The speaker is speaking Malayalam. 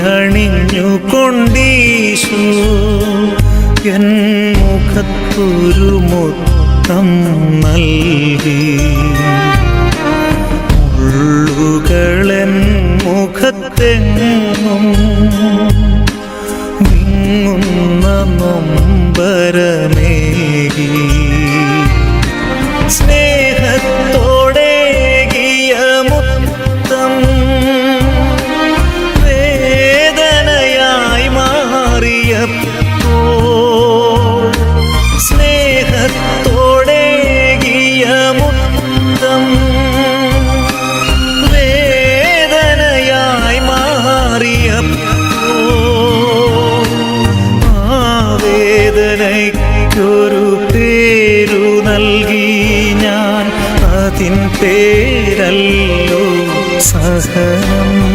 അണിഞ്ഞുകൊണ്ടീശു എൻ മുഖത്തൊരു മൊത്തം നൽകി. മുള്ളുകളെൻ മുഖത്തെങ്ങും വിങ്ങുന്ന നൊമ്പരമേ. വേദനയ്ക്കൊരു പേരു നൽകി ഞാൻ അതിൻ പേരല്ലോ സഹനം.